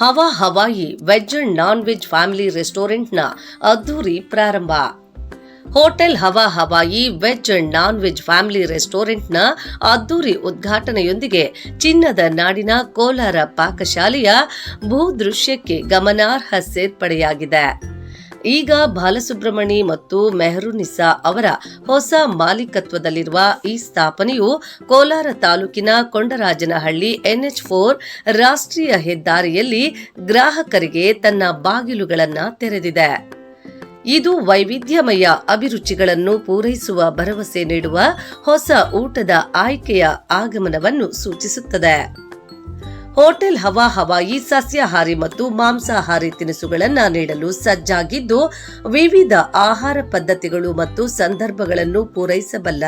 Hawa Hawai veg and non veg family ರೆಸ್ಟೋರೆಂಟ್ನ ಅದ್ದೂರಿ ಪ್ರಾರಂಭ. Hotel Hawa Hawai veg and non veg family ರೆಸ್ಟೋರೆಂಟ್ನ ಅದ್ದೂರಿ ಉದ್ಘಾಟನೆಯೊಂದಿಗೆ ಚಿನ್ನದ ನಾಡಿನ ಕೋಲಾರ ಪಾಕಶಾಲೆಯ ಭೂದೃಶ್ಯಕ್ಕೆ ಗಮನಾರ್ಹ ಸೇರ್ಪಡೆಯಾಗಿದೆ. ಈಗ ಬಾಲಸುಬ್ರಹ್ಮಣಿ ಮತ್ತು ಮೆಹರುನಿಸಾ ಅವರ ಹೊಸ ಮಾಲೀಕತ್ವದಲ್ಲಿರುವ ಈ ಸ್ಥಾಪನೆಯು ಕೋಲಾರ ತಾಲೂಕಿನ ಕೊಂಡರಾಜನಹಳ್ಳಿ ಎನ್ಎಚ್ ಫೋರ್ ರಾಷ್ಟ್ರೀಯ ಹೆದ್ದಾರಿಯಲ್ಲಿ ಗ್ರಾಹಕರಿಗೆ ತನ್ನ ಬಾಗಿಲುಗಳನ್ನು ತೆರೆದಿದೆ. ಇದು ವೈವಿಧ್ಯಮಯ ಅಭಿರುಚಿಗಳನ್ನು ಪೂರೈಸುವ ಭರವಸೆ ನೀಡುವ ಹೊಸ ಊಟದ ಆಯ್ಕೆಯ ಆಗಮನವನ್ನು ಸೂಚಿಸುತ್ತದೆ. ಹೋಟೆಲ್ ಹವಾ ಹವಾಯಿ ಸಸ್ಯಾಹಾರಿ ಮತ್ತು ಮಾಂಸಾಹಾರಿ ತಿನಿಸುಗಳನ್ನು ನೀಡಲು ಸಜ್ಜಾಗಿದ್ದು, ವಿವಿಧ ಆಹಾರ ಪದ್ಧತಿಗಳು ಮತ್ತು ಸಂದರ್ಭಗಳನ್ನು ಪೂರೈಸಬಲ್ಲ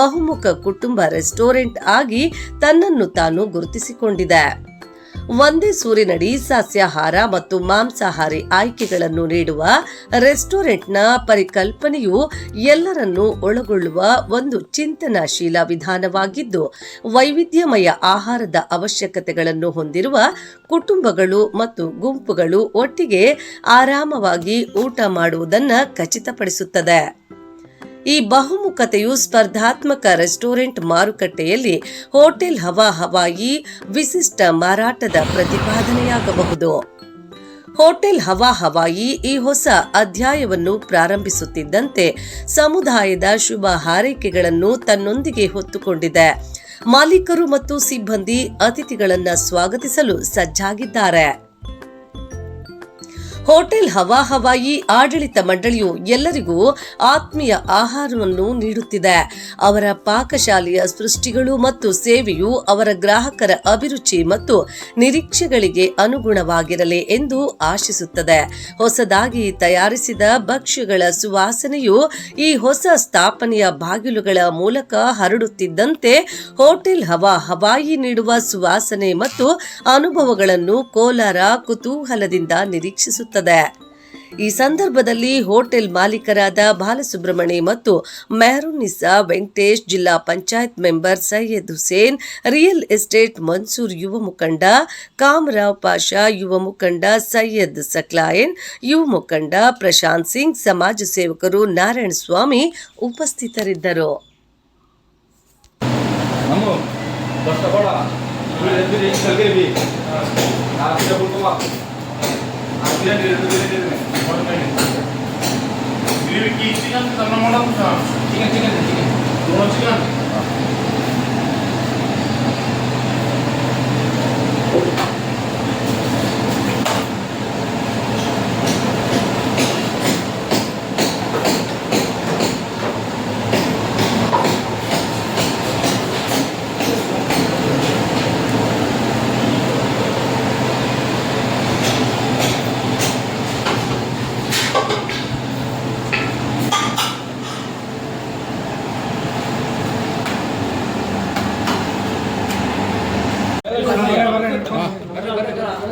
ಬಹುಮುಖ ಕುಟುಂಬ ರೆಸ್ಟೋರೆಂಟ್ ಆಗಿ ತನ್ನನ್ನು ತಾನು ಗುರುತಿಸಿಕೊಂಡಿದೆ. ಒಂದೇ ಸೂರಿನಡಿ ಸಸ್ಯಾಹಾರ ಮತ್ತು ಮಾಂಸಾಹಾರಿ ಆಯ್ಕೆಗಳನ್ನು ನೀಡುವ ರೆಸ್ಟೋರೆಂಟ್ನ ಪರಿಕಲ್ಪನೆಯು ಎಲ್ಲರನ್ನೂ ಒಳಗೊಳ್ಳುವ ಒಂದು ಚಿಂತನಾಶೀಲ ವಿಧಾನವಾಗಿದ್ದು, ವೈವಿಧ್ಯಮಯ ಆಹಾರದ ಅವಶ್ಯಕತೆಗಳನ್ನು ಹೊಂದಿರುವ ಕುಟುಂಬಗಳು ಮತ್ತು ಗುಂಪುಗಳು ಒಟ್ಟಿಗೆ ಆರಾಮವಾಗಿ ಊಟ ಮಾಡುವುದನ್ನು ಖಚಿತಪಡಿಸುತ್ತದೆ. ಈ ಬಹುಮುಖತೆಯು ಸ್ಪರ್ಧಾತ್ಮಕ ರೆಸ್ಟೋರೆಂಟ್ ಮಾರುಕಟ್ಟೆಯಲ್ಲಿ ಹೋಟೆಲ್ ಹವಾ ಹವಾಯಿ ವಿಶಿಷ್ಟ ಮಾರಾಟದ ಪ್ರತಿಪಾದನೆಯಾಗಬಹುದು. ಹೋಟೆಲ್ ಹವಾ ಹವಾಯಿ ಈ ಹೊಸ ಅಧ್ಯಾಯವನ್ನು ಪ್ರಾರಂಭಿಸುತ್ತಿದ್ದಂತೆ ಸಮುದಾಯದ ಶುಭ ಹಾರೈಕೆಗಳನ್ನು ತನ್ನೊಂದಿಗೆ ಹೊತ್ತುಕೊಂಡಿದೆ. ಮಾಲೀಕರು ಮತ್ತು ಸಿಬ್ಬಂದಿ ಅತಿಥಿಗಳನ್ನು ಸ್ವಾಗತಿಸಲು ಸಜ್ಜಾಗಿದ್ದಾರೆ. ಹೋಟೆಲ್ ಹವಾ ಹವಾಯಿ ಆಡಳಿತ ಮಂಡಳಿಯು ಎಲ್ಲರಿಗೂ ಆತ್ಮೀಯ ಆಹಾರವನ್ನು ನೀಡುತ್ತಿದೆ. ಅವರ ಪಾಕಶಾಲೆಯ ಸೃಷ್ಟಿಗಳು ಮತ್ತು ಸೇವೆಯು ಅವರ ಗ್ರಾಹಕರ ಅಭಿರುಚಿ ಮತ್ತು ನಿರೀಕ್ಷೆಗಳಿಗೆ ಅನುಗುಣವಾಗಿರಲಿ ಎಂದು ಆಶಿಸುತ್ತದೆ. ಹೊಸದಾಗಿ ತಯಾರಿಸಿದ ಭಕ್ಷ್ಯಗಳ ಸುವಾಸನೆಯು ಈ ಹೊಸ ಸ್ಥಾಪನೆಯ ಬಾಗಿಲುಗಳ ಮೂಲಕ ಹರಡುತ್ತಿದ್ದಂತೆ ಹೋಟೆಲ್ ಹವಾ ಹವಾಯಿ ನೀಡುವ ಸುವಾಸನೆ ಮತ್ತು ಅನುಭವಗಳನ್ನು ಕೋಲಾರ ಕುತೂಹಲದಿಂದ ನಿರೀಕ್ಷಿಸುತ್ತದೆ ಈ ಸಂದರ್ಭದಲ್ಲಿ ಹೋಟೆಲ್ ಮಾಲೀಕರಾದ ಬಾಲಸುಬ್ರಹ್ಮಣಿ ಮತ್ತು ಮೆಹರುನ್ನಿಸಾ ವೆಂಕಟೇಶ್ ಜಿಲ್ಲಾ panchayat member Syed Hussain, real estate Mansoor ಯುವ ಮುಖಂಡ ಕಾಮರಾವ್ ಪಾಷಾ, ಯುವ ಮುಖಂಡ ಸೈಯದ್ ಸಕ್ಲಾಯನ್, ಯುವ ಮುಖಂಡ ಪ್ರಶಾಂತ್ ಸಿಂಗ್, ಸಮಾಜ ಸೇವಕರು ನಾರಾಯಣ ಸ್ವಾಮಿ ಉಪಸ್ಥಿತರಿದ್ದರು. চিকেন চিকেন ঠিক আছে ঠিক আছে ঠিক আছে চিকেন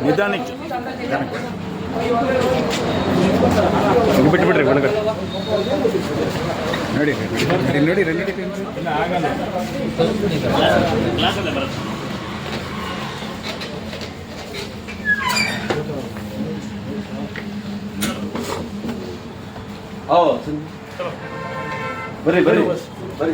ಇದಾನಿಕೆ ಬಿಟ್ಟು ಬಿಡಿ ಗುಣಕ ನೋಡಿ ನೋಡಿ ರೆನೆಟಿವ್ ಏನಾಗಲ್ಲ ಕ್ಲಾಸ್ ಅಲ್ಲಿ ಬರ್ತೀನಿ ಆ ಚಪ್ಪಾಳೆ ಬರಿ ಬರಿ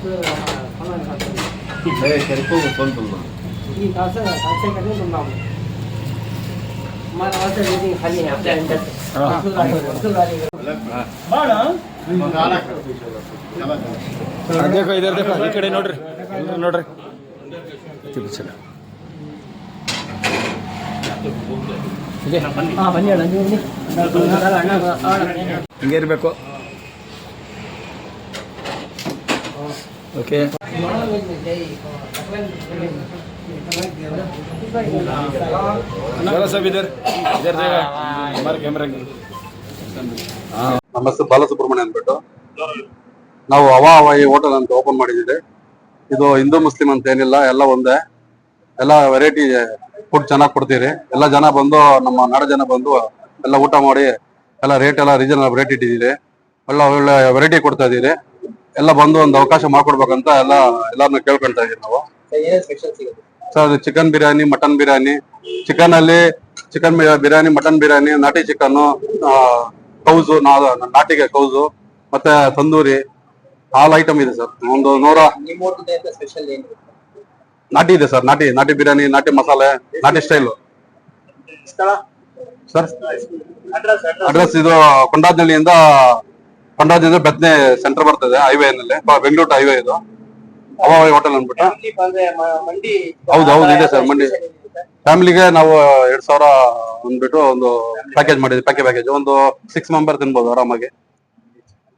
ಹೋಗ್ರಿ ಹಂಗೆ ಪಿಚ್ಚಾ ಜಾ ಪಿಚ್ಚಾ ಜಾ ಅಪ್ಪ ಯಾವ ಅಪ್ಪ ಯಾವ ಯಾವ ಮನ್ಸೂರ್ ಮನ್ಸೂರ್ ಏ ಕರಿಪು ಫೋನ್ ಬಂದು देखो इधर देखो ಈ ಕಡೆ ನೋಡ್ರಿ ಇಲ್ಲೇ ನೋಡ್ರಿ ಪಿಚ್ಚಾ ಹಿಂಗೆ ಇರಬೇಕು ಓಕೆ. ನಮ್ಮ ಹೆಸರು ಬಾಲಸುಬ್ರಹ್ಮಣ್ಯ ಅಂದ್ಬಿಟ್ಟು. ನಾವು ಅವಾ ಅವ ಈ ಹೋಟೆಲ್ ಅಂತ ಓಪನ್ ಮಾಡಿದ್ದೀವಿ. ಇದು ಹಿಂದೂ ಮುಸ್ಲಿಂ ಅಂತ ಏನಿಲ್ಲ ಎಲ್ಲ ಒಂದೇ. ಎಲ್ಲ ವೆರೈಟಿ ಫುಡ್ ಚೆನ್ನಾಗಿ ಕೊಡ್ತೀರಿ. ಎಲ್ಲ ಜನ ಬಂದು ನಮ್ಮ ನಾಡ ಜನ ಬಂದು ಎಲ್ಲ ಊಟ ಮಾಡಿ ಎಲ್ಲ ರೇಟ್ ಎಲ್ಲ ರೀಸನಬಲ್ ರೇಟ್ ಇಟ್ಟಿದ್ದೀರಿ. ಒಳ್ಳೆ ಒಳ್ಳೆ ವೆರೈಟಿ ಕೊಡ್ತಾ ಇದ್ದೀರಿ. ಎಲ್ಲ ಬಂದು ಒಂದು ಅವಕಾಶ ಮಾಡ್ಕೊಡ್ಬೇಕಂತ ಎಲ್ಲ ಎಲ್ಲಾರನ್ನ ಕೇಳ್ಕೊಳ್ತಾ ಇದೀವಿ ನಾವು. ಸರ್ ಅದು chicken biryani mutton biryani. Chicken ಅಲ್ಲಿ ಚಿಕನ್ ಬಿರಿಯಾನಿ ಮಟನ್ ಬಿರಿಯಾನಿ ನಾಟಿ ಚಿಕನ್ ಕೌಸು ನಾಟಿಗೆ ಕೌಸು ಮತ್ತೆ ತಂದೂರಿ ಆಲ್ ಐಟಮ್ ಇದೆ ಸರ್. ಒಂದು ನೂರ ನಾಟಿ ಇದೆ ಸರ್ ನಾಟಿ. ನಾಟಿ ಬಿರಿಯಾನಿ ನಾಟಿ ಮಸಾಲೆ ನಾಟಿ ಸ್ಟೈಲು ಸರ್ ಅಡ್ರೆಸ್ ಇದು ಕೊಂಡಾಜನಹಳ್ಳಿಯಿಂದ ಕೊಂಡಾಜನಹಳ್ಳಿ ಬೆತ್ನೆ ಸೆಂಟರ್ ಬರ್ತದೆ ಹೈವೇ ನಲ್ಲಿ ಬೆಂಗಳೂರು ಹೈವೇ ಇದು. ಅವಾವೈ ಹೋಟೆಲ್ ಅಂದ್ಬಿಟ್ಟು. ಹೌದು ಹೌದು ಇದೆ ಸರ್ ಮಂಡಿ. ಫ್ಯಾಮಿಲಿಗೆ ನಾವು ಎರಡ್ ಸಾವಿರ ಅಂದ್ಬಿಟ್ಟು ಒಂದು ಪ್ಯಾಕೇಜ್ ಮಾಡಿದ್ವಿ ಪ್ಯಾಕೇಜ್ ಪ್ಯಾಕೇಜ್ ಒಂದು ಸಿಕ್ಸ್ ಮೆಂಬರ್ ತಿನ್ಬೋದು ಆರಾಮಾಗಿ.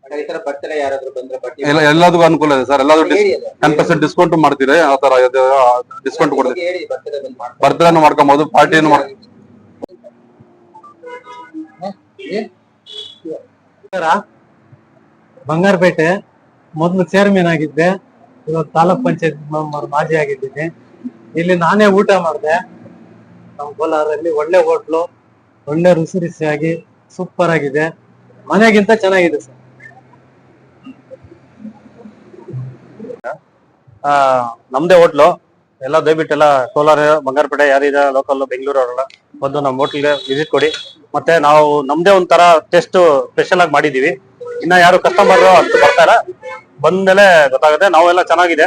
ಈ ತರ ಬರ್ತಾರೆ ಯಾರಾದ್ರೂ ಬಂದ್ರೆ ಬಟ್ಟೆ ಎಲ್ಲ ಎಲ್ಲದಕ್ಕೂ ಅನುಕೂಲ ಇದೆ ಸರ್. ಎಲ್ಲಾದ್ರೂ ಟೆನ್ ಪರ್ಸೆಂಟ್ ಡಿಸ್ಕೌಂಟ್ ಮಾಡ್ತೀರಿ? ಆ ತರ ಡಿಸ್ಕೌಂಟ್ ಕೊಡ್ತೀವಿ ಬರ್ತ್ಡೇನು ಮಾಡ್ಕೊಬಹುದು ಪಾರ್ಟಿಯನ್ನು ಮಾಡ್ ಬಂಗಾರಪೇಟೆ ಮೊದಲು ಚೇರ್ಮನ್ ಆಗಿದ್ದೆ ಇವಾಗ ತಾಲೂಕ್ ಪಂಚಾಯತ್ ಮಾಜಿ ಆಗಿದ್ದೀನಿ. ಇಲ್ಲಿ ನಾನೇ ಊಟ ಮಾಡಿದೆ. ನಮ್ಮ ಕೋಲಾರಲ್ಲಿ ಒಳ್ಳೆ ಹೋಟ್ಲು ಒಳ್ಳೆ ರುಸಿ ರುಚಿಯಾಗಿ ಸೂಪರ್ ಆಗಿದೆ. ಮನೆಗಿಂತ ಚೆನ್ನಾಗಿದೆ ಸರ್. ಆ, ನಮ್ದೇ ಹೋಟ್ಲು. ಎಲ್ಲ ದಯವಿಟ್ಟು ಎಲ್ಲ ಕೋಲಾರ ಬಂಗಾರಪೇಟೆ ಯಾರಿದ ಲೋಕಲ್ ಬೆಂಗಳೂರು ಅವರೆಲ್ಲ ಬಂದು ನಮ್ಮ ಹೋಟ್ಲ್ಗೆ ವಿಸಿಟ್ ಕೊಡಿ. ಮತ್ತೆ ನಾವು ನಮ್ದೇ ಒಂಥರ ಟೆಸ್ಟ್ ಸ್ಪೆಷಲ್ ಆಗಿ ಮಾಡಿದೀವಿ ಇನ್ನ ಯಾರು ಕಸ್ಟಮರ್ ಅಂತ ಬರ್ತಾರ ಬಂದ್ಮೇಲೆ ಗೊತ್ತಾಗುತ್ತೆ ನಾವೆಲ್ಲ ಚೆನ್ನಾಗಿದೆ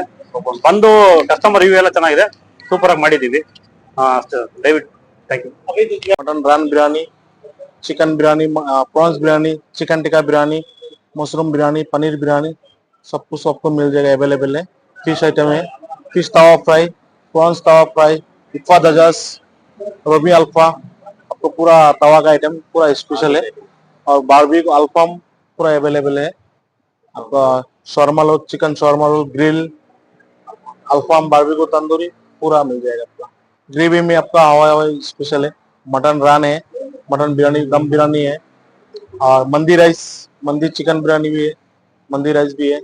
ಬಂದು ಕಸ್ಟಮರ್ ರಿವ್ಯೂ ಎಲ್ಲ ಚೆನ್ನಾಗಿದೆ ಸೂಪರ್ ಆಗಿ ಮಾಡಿದೀವಿ ಆ, ಅಷ್ಟು ದಯವಿಟ್ಟು thank you mutton run biryani chicken biryani prawns biryani chicken tikka biryani mushroom biryani paneer biryani सब कुछ आपको मिल जाएगा अवेलेबल है फिश आइटम है fish tawa fry prawns tawa fry इक्वा दजास रबी अल्फा आपको पूरा तवा का आइटम पूरा स्पेशल है और बारबी अल्फाम पूरा अवेलेबल है आपका शर्मा लो चिकन शर्मा लो ग्रिल अल्फाम बारबी को तंदूरी पूरा मिल जाएगा आपका ग्रेवी में आपका हवा हवाई स्पेशल है मटन रान है मटन बिरयानी दम बिरयानी है और मंदी राइस मंदी चिकन बिरयानी भी है मंदी राइस भी है